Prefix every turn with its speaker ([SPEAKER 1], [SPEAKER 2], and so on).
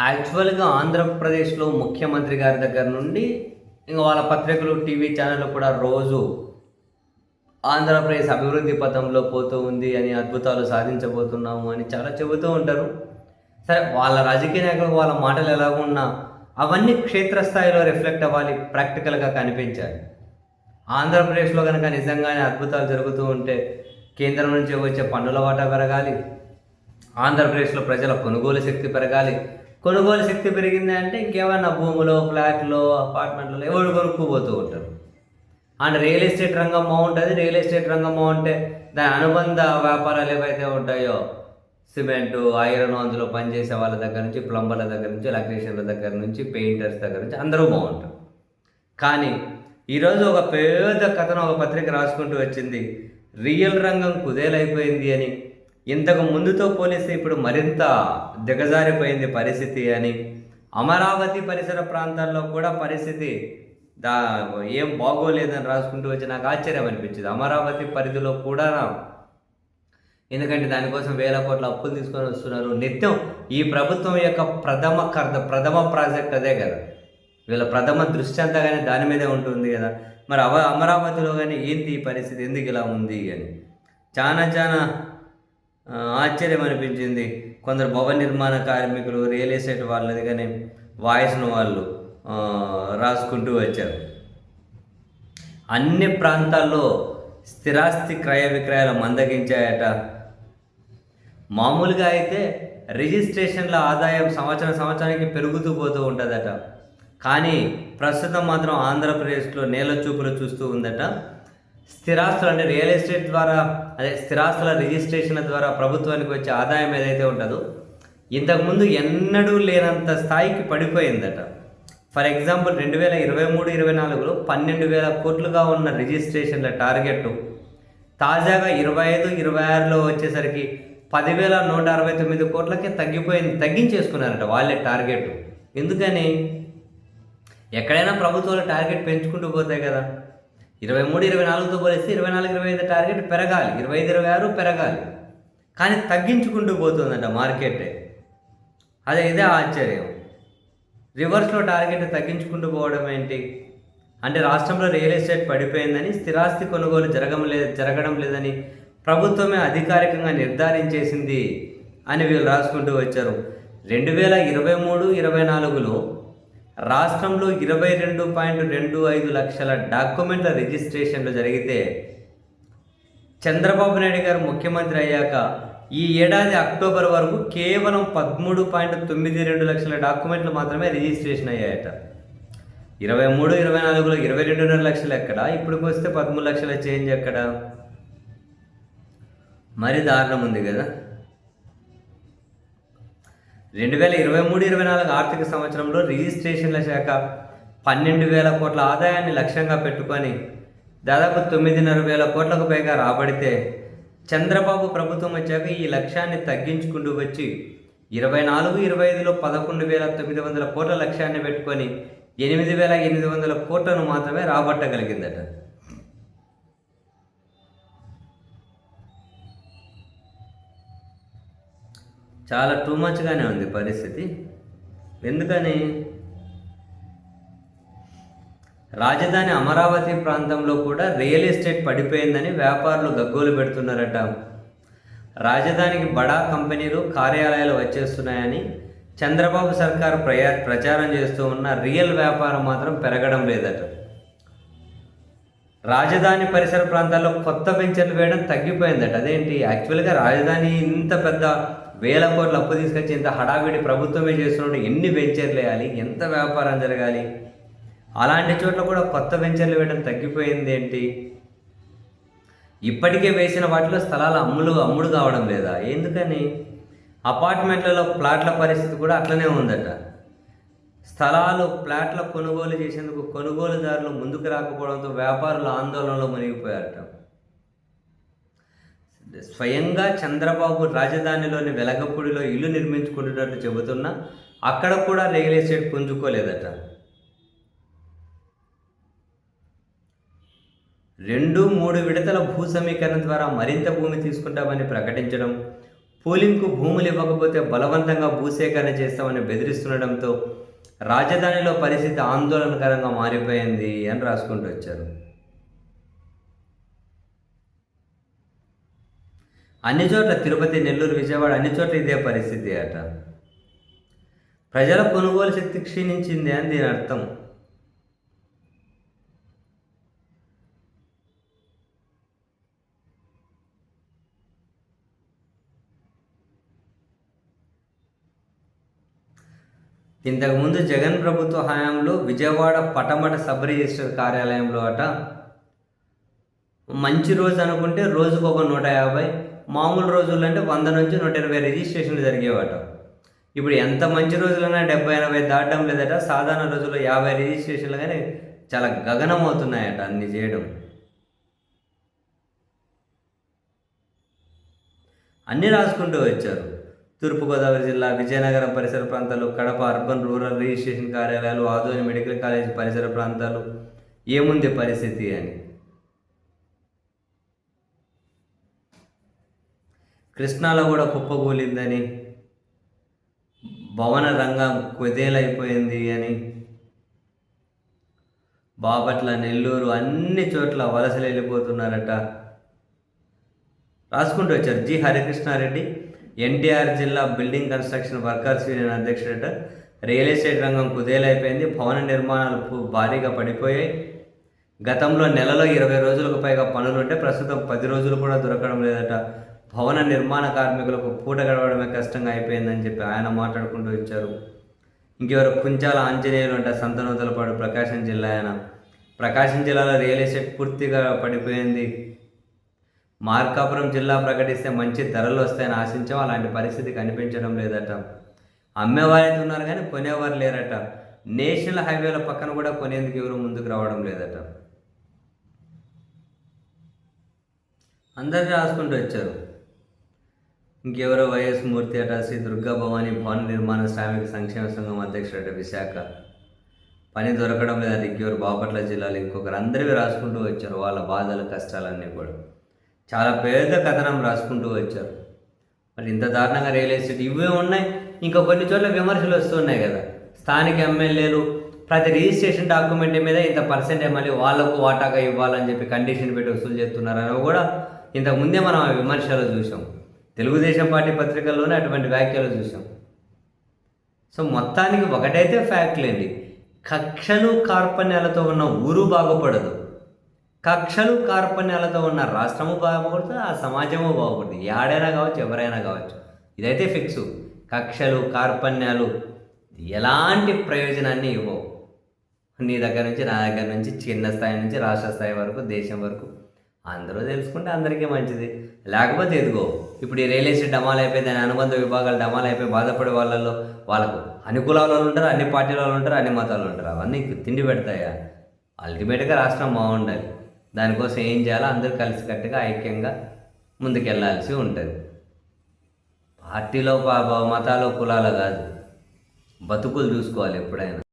[SPEAKER 1] యాక్చువల్గా ఆంధ్రప్రదేశ్లో ముఖ్యమంత్రి గారి దగ్గర నుండి ఇంకా వాళ్ళ పత్రికలు టీవీ ఛానళ్ళు కూడా రోజు ఆంధ్రప్రదేశ్ అభివృద్ధి పథంలో పోతూ ఉంది అని అద్భుతాలు సాధించబోతున్నాము అని చాలా చెబుతూ ఉంటారు. సరే వాళ్ళ రాజకీయ నాయకులకు వాళ్ళ మాటలు ఎలా ఉన్నా అవన్నీ క్షేత్రస్థాయిలో రిఫ్లెక్ట్ అవ్వాలి ప్రాక్టికల్గా కనిపించాలి. ఆంధ్రప్రదేశ్లో కనుక నిజంగానే అద్భుతాలు జరుగుతూ ఉంటే కేంద్రం నుంచి వచ్చే పన్నుల వాటా పెరగాలి ఆంధ్రప్రదేశ్లో ప్రజల కొనుగోలు శక్తి పెరగాలి కొనుగోలు శక్తి పెరిగింది అంటే ఇంకేమన్నా భూములు ఫ్లాట్లు అపార్ట్మెంట్లో ఎవరు కొనుక్కుపోతూ ఉంటారు? అండ్ రియల్ ఎస్టేట్ రంగం బాగుంటుంది. రియల్ ఎస్టేట్ రంగం బాగుంటే దాని అనుబంధ వ్యాపారాలు ఏవైతే ఉంటాయో సిమెంటు ఐరన్ అందులో పనిచేసే వాళ్ళ దగ్గర నుంచి ప్లంబర్ల దగ్గర నుంచి ఎలక్ట్రీషియన్ల దగ్గర నుంచి పెయింటర్స్ దగ్గర నుంచి అందరూ బాగుంటారు. కానీ ఈరోజు ఒక పెద్ద కథను ఒక పత్రిక రాసుకుంటూ వచ్చింది. రియల్ రంగం కుదేలైపోయింది అని ఇంతకు ముందుతో పోలిస్తే ఇప్పుడు మరింత దిగజారిపోయింది పరిస్థితి అని అమరావతి పరిసర ప్రాంతాల్లో కూడా పరిస్థితి దా ఏం బాగోలేదని రాసుకుంటూ వచ్చి నాకు ఆశ్చర్యం అనిపించింది. అమరావతి పరిధిలో కూడా ఎందుకంటే దానికోసం వేల కోట్ల అప్పులు తీసుకొని వస్తున్నారు. నిత్యం ఈ ప్రభుత్వం యొక్క ప్రథమ కర్త ప్రథమ ప్రాజెక్ట్ అదే కదా. వీళ్ళ ప్రథమ దృష్టి అంతా కానీ దాని మీదే ఉంటుంది కదా. మరి అవ అమరావతిలో కానీ ఏంటి ఈ పరిస్థితి? ఎందుకు ఇలా ఉంది అని. చాలా చాలా ఆశ్చర్యం అనిపించింది. కొందరు భవన నిర్మాణ కార్మికులు రియల్ ఎస్టేట్ వాళ్ళది కానీ వాయిస్ను వాళ్ళు రాసుకుంటూ వచ్చారు. అన్ని ప్రాంతాల్లో స్థిరాస్తి క్రయ విక్రయాలు మందగించాయట. మామూలుగా అయితే రిజిస్ట్రేషన్ల ఆదాయం సంవత్సరం సంవత్సరానికి పెరుగుతూ పోతూ ఉంటుందట. కానీ ప్రస్తుతం మాత్రం ఆంధ్రప్రదేశ్లో నేల చూపులు చూస్తూ ఉందట. స్థిరాస్తులు అంటే రియల్ ఎస్టేట్ ద్వారా అదే స్థిరాస్తుల రిజిస్ట్రేషన్ల ద్వారా ప్రభుత్వానికి వచ్చే ఆదాయం ఏదైతే ఉంటుందో ఇంతకుముందు ఎన్నడూ లేనంత స్థాయికి పడిపోయిందట. ఫర్ ఎగ్జాంపుల్ రెండు వేల ఇరవై మూడు ఇరవై నాలుగులో పన్నెండు వేల కోట్లుగా ఉన్న రిజిస్ట్రేషన్ల టార్గెట్ తాజాగా ఇరవై ఐదు ఇరవై ఆరులో వచ్చేసరికి పదివేల నూట అరవై తొమ్మిది కోట్లకే తగ్గిపోయింది తగ్గించేసుకున్నారట వాళ్ళే టార్గెట్. ఎందుకని? ఎక్కడైనా ప్రభుత్వాలు టార్గెట్ పెంచుకుంటూ పోతాయి కదా. ఇరవై మూడు ఇరవై నాలుగుతో పోలిస్తే ఇరవై నాలుగు ఇరవై ఐదు టార్గెట్ పెరగాలి. ఇరవై ఐదు ఇరవై ఆరు పెరగాలి. కానీ తగ్గించుకుంటూ పోతుందంట మార్కెట్. అదే ఇదే ఆశ్చర్యం. రివర్స్లో టార్గెట్ తగ్గించుకుంటూ పోవడం ఏంటి? అంటే రాష్ట్రంలో రియల్ ఎస్టేట్ పడిపోయిందని స్థిరాస్తి కొనుగోలు జరగడం లేదు జరగడం లేదని ప్రభుత్వమే అధికారికంగా నిర్ధారించేసింది అని వీళ్ళు రాసుకుంటూ వచ్చారు. రెండు వేల ఇరవై మూడు ఇరవై నాలుగులో రాష్ట్రంలో ఇరవై రెండు పాయింట్ రెండు ఐదు లక్షల డాక్యుమెంట్ల రిజిస్ట్రేషన్లు జరిగితే చంద్రబాబు నాయుడు గారు ముఖ్యమంత్రి అయ్యాక ఈ ఏడాది అక్టోబర్ వరకు కేవలం పదమూడు పాయింట్ తొమ్మిది రెండు లక్షల డాక్యుమెంట్లు మాత్రమే రిజిస్ట్రేషన్ అయ్యాయట. ఇరవై మూడు ఇరవై నాలుగులో ఇరవై రెండున్నర లక్షలు ఎక్కడ? ఇప్పటికి వస్తే పదమూడు లక్షల చేంజ్ ఎక్కడ? మరి దారుణం ఉంది కదా. రెండు వేల ఇరవై మూడు ఇరవై నాలుగు ఆర్థిక సంవత్సరంలో రిజిస్ట్రేషన్ల శాఖ పన్నెండు వేల కోట్ల ఆదాయాన్ని లక్ష్యంగా పెట్టుకొని దాదాపు తొమ్మిదిన్నర వేల కోట్లకు పైగా రాబడితే చంద్రబాబు ప్రభుత్వం వచ్చాక ఈ లక్ష్యాన్ని తగ్గించుకుంటూ వచ్చి ఇరవై నాలుగు ఇరవై ఐదులో పదకొండు వేల తొమ్మిది వందల కోట్ల లక్ష్యాన్ని పెట్టుకొని ఎనిమిది వేల ఎనిమిది వందల కోట్లను మాత్రమే రాబట్టగలిగిందట. చాలా టూ మచ్గానే ఉంది పరిస్థితి. ఎందుకని? రాజధాని అమరావతి ప్రాంతంలో కూడా రియల్ ఎస్టేట్ పడిపోయిందని వ్యాపారులు గగ్గోలు పెడుతున్నారట. రాజధానికి బడా కంపెనీలు కార్యాలయాలు వచ్చేస్తున్నాయని చంద్రబాబు సర్కార్ ప్రయా ప్రచారం చేస్తూ ఉన్న రియల్ వ్యాపారం మాత్రం పెరగడం లేదట. రాజధాని పరిసర ప్రాంతాల్లో కొత్త వెంచర్లు వేయడం తగ్గిపోయిందట. అదేంటి? యాక్చువల్గా రాజధాని ఇంత పెద్ద వేల కోట్ల అప్పు తీసుకొచ్చి ఇంత హడావిడి ప్రభుత్వమే చేస్తున్నట్టు ఎన్ని వెంచర్లు వేయాలి? ఎంత వ్యాపారం జరగాలి? అలాంటి చోట్ల కూడా కొత్త వెంచర్లు వేయడం తగ్గిపోయింది ఏంటి? ఇప్పటికే వేసిన వాటిలో స్థలాలు అమ్ములు అమ్ముడు కావడం లేదా? ఎందుకని? అపార్ట్మెంట్లలో ప్లాట్ల పరిస్థితి కూడా అట్లనే ఉందట. స్థలాలు ప్లాట్ల కొనుగోలు చేసేందుకు కొనుగోలుదారులు ముందుకు రాకపోవడంతో వ్యాపారులు ఆందోళనలో మునిగిపోయారట. స్వయంగా చంద్రబాబు రాజధానిలోని వెలగపూడిలో ఇల్లు నిర్మించుకుంటున్నట్టు చెబుతున్నా అక్కడ కూడా రియల్ ఎస్టేట్ పుంజుకోలేదట. రెండు మూడు విడతల భూ సమీకరణ ద్వారా మరింత భూమి తీసుకుంటామని ప్రకటించడం పోలింగ్కు భూములు ఇవ్వకపోతే బలవంతంగా భూసేకరణ చేస్తామని బెదిరిస్తుండడంతో రాజధానిలో పరిస్థితి ఆందోళనకరంగా మారిపోయింది అని రాసుకుంటూ వచ్చారు. అన్ని చోట్ల తిరుపతి నెల్లూరు విజయవాడ అన్ని చోట్ల ఇదే పరిస్థితి అట. ప్రజల కొనుగోలు శక్తి క్షీణించింది అని దీని అర్థం. ఇంతకుముందు జగన్ ప్రభుత్వ హయాంలో విజయవాడ పటమట సబ్ రిజిస్టర్ కార్యాలయంలో అట. మంచి రోజు అనుకుంటే రోజుకు ఒక నూట యాభై మామూలు రోజుల్లో అంటే వంద నుంచి నూట ఇరవై రిజిస్ట్రేషన్లు జరిగేవాట. ఇప్పుడు ఎంత మంచి రోజులైనా డెబ్బై ఎనభై దాటడం లేదట సాధారణ రోజుల్లో యాభై రిజిస్ట్రేషన్లు కానీ చాలా గగనం అవుతున్నాయట అన్ని చేయడం. అన్నీ రాసుకుంటూ వచ్చారు. తూర్పుగోదావరి జిల్లా విజయనగరం పరిసర ప్రాంతాలు కడప అర్బన్ రూరల్ రిజిస్ట్రేషన్ కార్యాలయాలు ఆదోని మెడికల్ కాలేజ్ పరిసర ప్రాంతాలు. ఏముంది పరిస్థితి అని. కృష్ణాలో కూడా కుప్పకూలిందని భవన రంగం కుదేలైపోయింది అని బాపట్ల నెల్లూరు అన్ని చోట్ల వలసలు వెళ్ళిపోతున్నారట. రాసుకుంటూ వచ్చారు. జి హరికృష్ణారెడ్డి ఎన్టీఆర్ జిల్లా బిల్డింగ్ కన్స్ట్రక్షన్ వర్కర్స్ యూనియన్ అధ్యక్షుడట. రియల్ ఎస్టేట్ రంగం కుదేలైపోయింది. భవన నిర్మాణాలు భారీగా పడిపోయాయి. గతంలో నెలలో ఇరవై రోజులకు పైగా పనులుంటే ప్రస్తుతం పది రోజులు కూడా దొరకడం లేదట. భవన నిర్మాణ కార్మికులకు పూట గడవడమే కష్టంగా అయిపోయిందని చెప్పి ఆయన మాట్లాడుకుంటూ వచ్చారు. ఇంకెవరు కుంచాల ఆంజనేయులు అంటే సంతనూతలపాడు ప్రకాశం జిల్లా ఆయన. ప్రకాశం జిల్లాలో రియల్ ఎస్టేట్ పూర్తిగా పడిపోయింది. మార్కాపురం జిల్లా ప్రకటిస్తే మంచి ధరలు వస్తాయని ఆశించాం అలాంటి పరిస్థితి కనిపించడం లేదట. అమ్మేవారైతే ఉన్నారు కానీ కొనేవారు లేరట. నేషనల్ హైవేల పక్కన కూడా కొనేందుకు ఎవరు ముందుకు రావడం లేదట. అందరు రాసుకుంటూ వచ్చారు. ఇంకెవరో వైఎస్ మూర్తి అట శ్రీ దుర్గా భవానీ భవన నిర్మాణ శ్రామిక సంక్షేమ సంఘం అధ్యక్షుడట విశాఖ. పని దొరకడం లేదా ఇంకెవరు బాపట్ల జిల్లాలో ఇంకొకరు అందరివి రాసుకుంటూ వచ్చారు. వాళ్ళ బాధలు కష్టాలన్నీ కూడా. చాలా పెద్ద కథనం రాసుకుంటూ వచ్చారు. మరి ఇంత దారుణంగా రియల్ ఎస్టేట్ ఇవే ఉన్నాయి. ఇంకా కొన్ని చోట్ల విమర్శలు వస్తున్నాయి కదా. స్థానిక ఎమ్మెల్యేలు ప్రతి రిజిస్ట్రేషన్ డాక్యుమెంట్ మీద ఇంత పర్సెంట్ మళ్ళీ వాళ్ళకు వాటాగా ఇవ్వాలని చెప్పి కండిషన్ పెట్టి వసూలు చేస్తున్నారని కూడా ఇంతకు ముందే మనం ఆ విమర్శలు చూసాం తెలుగుదేశం పార్టీ పత్రికల్లోనే అటువంటి వ్యాఖ్యలు చూసాం సో మొత్తానికి ఒకటైతే ఫ్యాక్ట్లేండి కక్షలు కార్పణ్యాలతో ఉన్న ఊరు బాగుపడదు. కక్షలు కార్పణ్యాలతో ఉన్న రాష్ట్రము బాగుపడుతుంది ఆ సమాజము బాగుపడుతుంది. ఏడైనా కావచ్చు ఎవరైనా కావచ్చు. ఇదైతే ఫిక్స్ కక్షలు కార్పణ్యాలు ఎలాంటి ప్రయోజనాన్ని ఇవ్వవు. నీ దగ్గర నుంచి నా దగ్గర నుంచి చిన్న స్థాయి నుంచి రాష్ట్ర స్థాయి వరకు దేశం వరకు. అందరూ తెలుసుకుంటే అందరికీ మంచిది. లేకపోతే ఎదుగో. ఇప్పుడు ఈ రియల్ ఎస్టేట్ డమాల్ అయిపోయింది దాని అనుబంధ విభాగాలు డమాల్ అయిపోయి బాధపడే వాళ్ళల్లో వాళ్ళకు అనుకూల వాళ్ళు ఉంటారు అన్ని పార్టీల వాళ్ళు ఉంటారు అన్ని మతాలు ఉంటారు. అవన్నీ తిండి పెడతాయా? అల్టిమేట్గా రాష్ట్రం బాగుండాలి. దానికోసం ఏం చేయాలో అందరూ కలిసికట్టుగా ఐక్యంగా ముందుకెళ్ళాల్సి ఉంటుంది. పార్టీలో మతాలు కులాలు కాదు బతుకులు చూసుకోవాలి ఎప్పుడైనా.